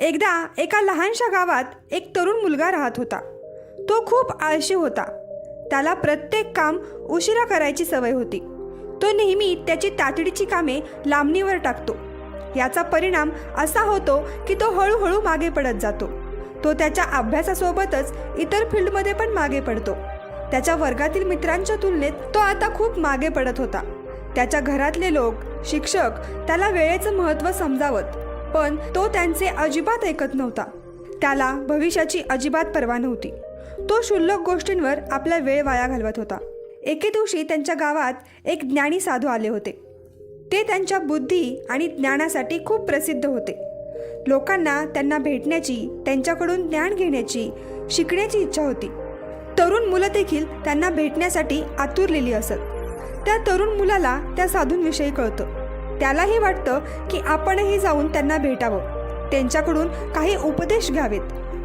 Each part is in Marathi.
एकदा एका लहानशा गावात एक तरुण मुलगा राहत होता. तो खूप आळशी होता. त्याला प्रत्येक काम उशिरा करायची सवय होती. तो नेहमी त्याची तातडीची कामे लांबणीवर टाकतो. याचा परिणाम असा होतो की तो हळूहळू मागे पडत जातो. तो त्याच्या अभ्यासासोबतच इतर फील्डमध्ये पण मागे पडतो. त्याच्या वर्गातील मित्रांच्या तुलनेत तो आता खूप मागे पडत होता. त्याच्या घरातले लोक शिक्षक त्याला वेळेचं महत्त्व समजावत पण तो त्यांचे अजिबात ऐकत नव्हता. त्याला भविष्याची अजिबात पर्वा नव्हती. तो क्षुल्लक गोष्टींवर आपला वेळ वाया घालवत होता. एके दिवशी त्यांच्या गावात एक ज्ञानी साधू आले होते. ते त्यांच्या बुद्धी आणि ज्ञानासाठी खूप प्रसिद्ध होते. लोकांना त्यांना भेटण्याची त्यांच्याकडून ज्ञान घेण्याची शिकण्याची इच्छा होती. तरुण मुलं देखील त्यांना भेटण्यासाठी आतुरलेली असत. त्या तरुण मुलाला त्या साधूंविषयी कळतं. त्यालाही वाटतं की आपणही जाऊन त्यांना भेटावं. त्यांच्याकडून काही उपदेश घ्यावेत.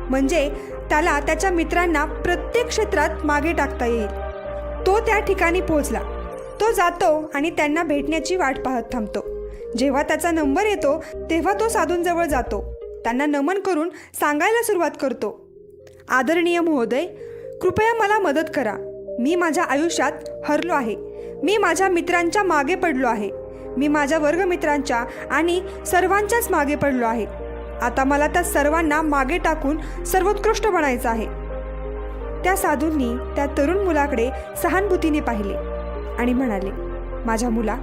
म्हणजे त्याला त्याच्या मित्रांना प्रत्येक क्षेत्रात मागे टाकता येईल. तो त्या ठिकाणी पोहोचला. तो जातो आणि त्यांना भेटण्याची वाट पाहत थांबतो. जेव्हा त्याचा नंबर येतो तेव्हा तो साधूंजवळ जातो. त्यांना नमन करून सांगायला सुरुवात करतो. आदरणीय महोदय कृपया मला मदत करा. मी माझ्या आयुष्यात हरलो आहे. मी माझ्या मित्रांच्या मागे पडलो आहे. मी माझ्या वर्गमित्रांच्या आणि सर्वांच्याच मागे पडलो आहे. आता मला त्या सर्वांना मागे टाकून सर्वोत्कृष्ट बनायचं आहे. त्या साधूंनी त्या तरुण मुलाकडे सहानुभूतीने पाहिले आणि म्हणाले माझ्या मुला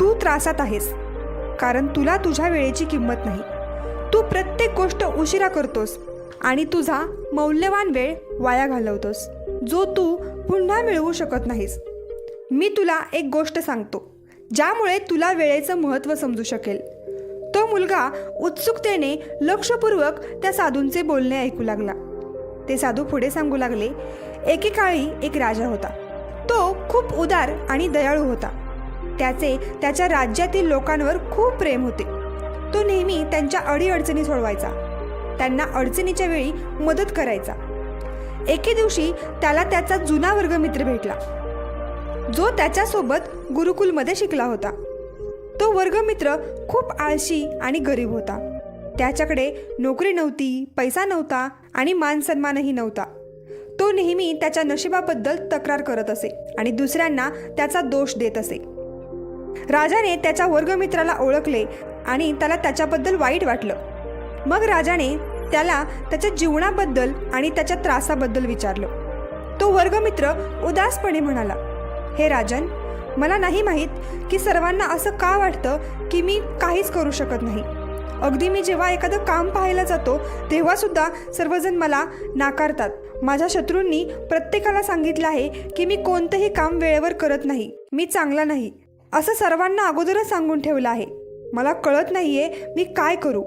तू त्रासात आहेस कारण तुला तुझ्या वेळेची किंमत नाही. तू प्रत्येक गोष्ट उशिरा करतोस आणि तुझा मौल्यवान वेळ वाया घालवतोस जो तू पुन्हा मिळवू शकत नाहीस. मी तुला एक गोष्ट सांगतो. ज्यामुळे तुला वेळेचं महत्त्व समजू शकेल. तो मुलगा उत्सुकतेने लक्षपूर्वक त्या साधूंचे बोलणे ऐकू लागला. ते साधू पुढे सांगू लागले एकेकाळी एक राजा होता. तो खूप उदार आणि दयाळू होता. त्याचे त्याच्या राज्यातील लोकांवर खूप प्रेम होते. तो नेहमी त्यांच्या अडीअडचणी सोडवायचा. त्यांना अडचणीच्या वेळी मदत करायचा. एके दिवशी त्याला त्याचा जुना वर्गमित्र भेटला. जो त्याच्यासोबत गुरुकुलमध्ये शिकला होता. तो वर्गमित्र खूप आळशी आणि गरीब होता. त्याच्याकडे नोकरी नव्हती पैसा नव्हता आणि मानसन्मानही नव्हता. तो नेहमी त्याच्या नशिबाबद्दल तक्रार करत असे आणि दुसऱ्यांना त्याचा दोष देत असे. राजाने त्याच्या वर्गमित्राला ओळखले आणि त्याला त्याच्याबद्दल वाईट वाटलं. मग राजाने त्याला त्याच्या जीवनाबद्दल आणि त्याच्या त्रासाबद्दल विचारलं. तो वर्गमित्र उदासपणे म्हणाला हे राजन मला नाही माहीत की सर्वांना असं का वाटतं की मी काहीच करू शकत नाही. अगदी मी जेव्हा एखादं काम पाहायला जातो तेव्हासुद्धा सर्वजण मला नाकारतात. माझ्या शत्रूंनी प्रत्येकाला सांगितलं आहे की मी कोणतंही काम वेळेवर करत नाही मी चांगला नाही. असं सर्वांना अगोदरच सांगून ठेवलं आहे. मला कळत नाहीये मी काय करू.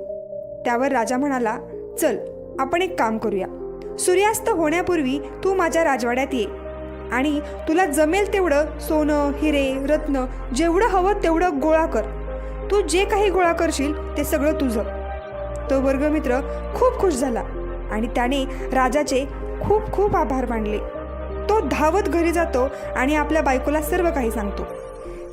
त्यावर राजा म्हणाला चल आपण एक काम करूया. सूर्यास्त होण्यापूर्वी तू माझ्या राजवाड्यात ये. आणि तुला जमेल तेवढं सोनं हिरे रत्न जेवढं हवं तेवढं गोळा कर. तू जे काही गोळा करशील ते सगळं तुझं. तो वर्गमित्र खूप खुश झाला आणि त्याने राजाचे खूप खूप आभार मानले. तो धावत घरी जातो आणि आपल्या बायकोला सर्व काही सांगतो.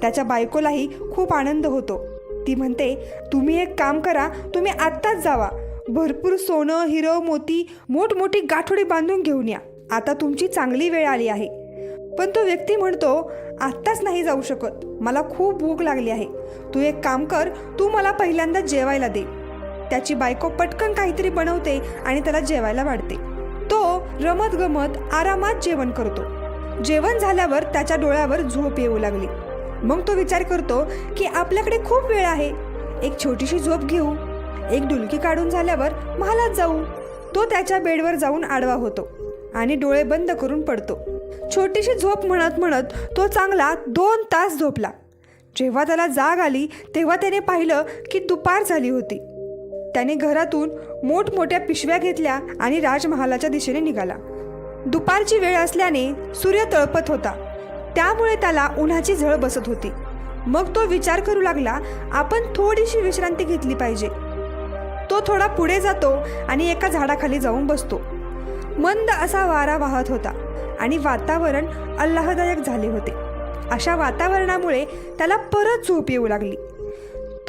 त्याच्या बायकोलाही खूप आनंद होतो. ती म्हणते तुम्ही एक काम करा तुम्ही आत्ताच जावा. भरपूर सोनं हिरं मोती मोठमोठी गाठोडी बांधून घेऊन या. आता तुमची चांगली वेळ आली आहे. पण तो व्यक्ती म्हणतो आत्ताच नाही जाऊ शकत. मला खूप भूक लागली आहे. तू एक काम कर तू मला पहिल्यांदा जेवायला दे. त्याची बायको पटकन काहीतरी बनवते आणि त्याला जेवायला वाढते. तो रमत गमत आरामात जेवण करतो. जेवण झाल्यावर त्याच्या डोळ्यावर झोप येऊ लागली. मग तो विचार करतो की आपल्याकडे खूप वेळ आहे. एक छोटीशी झोप घेऊ. एक डुलकी काढून झाल्यावर महालात जाऊ. तो त्याच्या बेडवर जाऊन आडवा होतो आणि डोळे बंद करून पडतो. छोटीशी झोप म्हणत म्हणत तो चांगला दोन तास झोपला. जेव्हा त्याला जाग आली तेव्हा त्याने पाहिलं की दुपार झाली होती. त्याने घरातून मोठमोठ्या पिशव्या घेतल्या आणि राजमहालाच्या दिशेने निघाला. दुपारची वेळ असल्याने सूर्य तळपत होता. त्यामुळे त्याला उन्हाची झळ बसत होती. मग तो विचार करू लागला आपण थोडीशी विश्रांती घेतली पाहिजे. तो थोडा पुढे जातो आणि एका झाडाखाली जाऊन बसतो. मंद असा वारा वाहत होता. आणि वातावरण आल्हाददायक झाले होते. अशा वातावरणामुळे त्याला परत झोप येऊ लागली.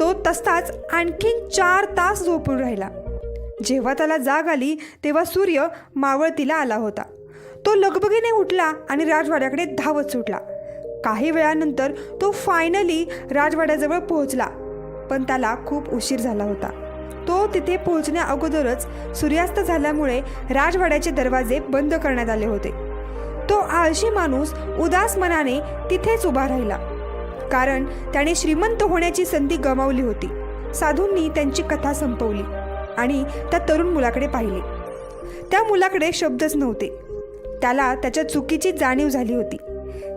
तो तसाच आणखीन चार तास झोपून राहिला. जेव्हा त्याला जाग आली तेव्हा सूर्य मावळतीला आला होता. तो लगबगीने उठला आणि राजवाड्याकडे धावत सुटला. काही वेळानंतर तो फायनली राजवाड्याजवळ पोहोचला पण त्याला खूप उशीर झाला होता. तो तिथे पोहोचण्या अगोदरच सूर्यास्त झाल्यामुळे राजवाड्याचे दरवाजे बंद करण्यात आले होते. तो आळशी माणूस उदास मनाने तिथेच उभा राहिला. कारण त्याने श्रीमंत होण्याची संधी गमावली होती. साधूंनी त्यांची कथा संपवली आणि त्या तरुण मुलाकडे पाहिले. त्या मुलाकडे शब्दच नव्हते. त्याला त्याच्या चुकीची जाणीव झाली होती.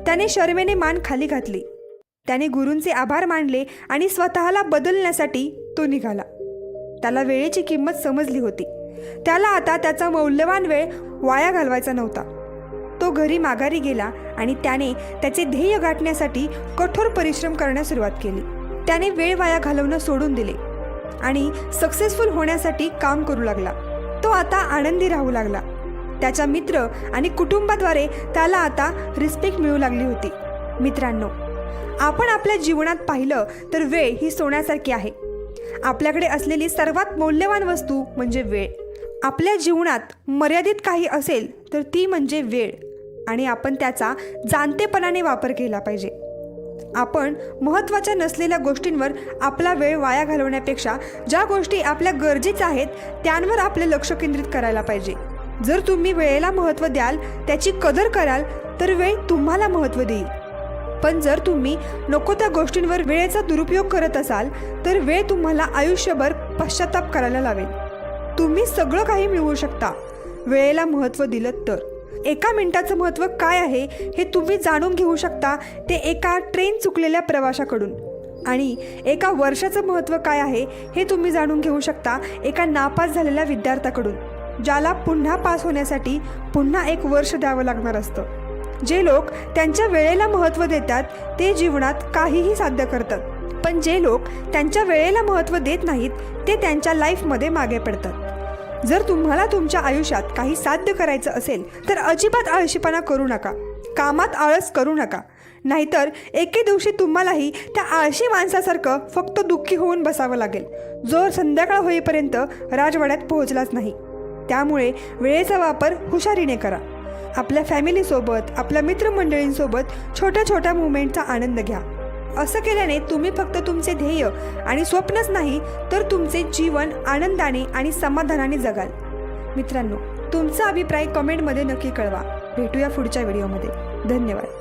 त्याने शर्मेने मान खाली घातली. त्याने गुरूंचे आभार मानले आणि स्वतःला बदलण्यासाठी तो निघाला. त्याला वेळेची किंमत समजली होती. त्याला आता त्याचा मौल्यवान वेळ वाया घालवायचा नव्हता. तो घरी माघारी गेला आणि त्याने त्याचे ध्येय गाठण्यासाठी कठोर परिश्रम करण्यास सुरुवात केली. त्याने वेळ वाया घालवणं सोडून दिले आणि सक्सेसफुल होण्यासाठी काम करू लागला. तो आता आनंदी राहू लागला. त्याच्या मित्र आणि कुटुंबाद्वारे त्याला आता रिस्पेक्ट मिळू लागली होती. मित्रांनो आपण आपल्या जीवनात पाहिलं तर वेळ ही सोन्यासारखी आहे. आपल्याकडे असलेली सर्वात मौल्यवान वस्तू म्हणजे वेळ. आपल्या जीवनात मर्यादित काही असेल तर ती म्हणजे वेळ. आणि आपण त्याचा जाणतेपणाने वापर केला पाहिजे. आपण महत्त्वाच्या नसलेल्या गोष्टींवर आपला वेळ वाया घालवण्यापेक्षा ज्या गोष्टी आपल्या गरजेच्या आहेत त्यांवर आपले लक्ष केंद्रित करायला पाहिजे. जर तुम्ही वेळेला महत्त्व द्याल त्याची कदर कराल तर वेळ तुम्हाला महत्त्व देईल. पण जर तुम्ही नको त्या गोष्टींवर वेळेचा दुरुपयोग करत असाल तर वेळ तुम्हाला आयुष्यभर पश्चाताप करायला लावेल. तुम्ही सगळं काही मिळवू शकता. वेळेला महत्त्व दिलं तर. एका मिनिटाचं महत्त्व काय आहे हे तुम्ही जाणून घेऊ शकता. ते एका ट्रेन चुकलेल्या प्रवाशाकडून. आणि एका वर्षाचं महत्त्व काय आहे हे तुम्ही जाणून घेऊ शकता एका नापास झालेल्या विद्यार्थ्याकडून ज्याला पुन्हा पास होण्यासाठी पुन्हा एक वर्ष द्यावं लागणार असतं. जे लोक त्यांच्या वेळेला महत्त्व देतात ते जीवनात काहीही साध्य करतात. पण जे लोक त्यांच्या वेळेला महत्त्व देत नाहीत ते त्यांच्या लाईफमध्ये मागे पडतात. जर तुम्हाला तुमच्या आयुष्यात काही साध्य करायचं असेल तर अजिबात आळशीपणा करू नका. कामात आळस करू नका. नाहीतर एके दिवशी तुम्हालाही त्या आळशी माणसासारखं फक्त दुःखी होऊन बसावं लागेल. जो संध्याकाळ होईपर्यंत राजवाड्यात पोहोचलाच नाही. त्यामुळे वेळेचा वापर हुशारीने करा. आपल्या फॅमिलीसोबत आपल्या मित्रमंडळींसोबत छोट्या छोट्या मुवमेंटचा आनंद घ्या. असं केल्याने तुम्ही फक्त तुमचे ध्येय आणि स्वप्नच नाही तर तुमचे जीवन आनंदाने आणि समाधानाने जगाल. मित्रांनो तुमचा अभिप्राय कमेंटमध्ये नक्की कळवा. भेटूया पुढच्या व्हिडिओमध्ये धन्यवाद.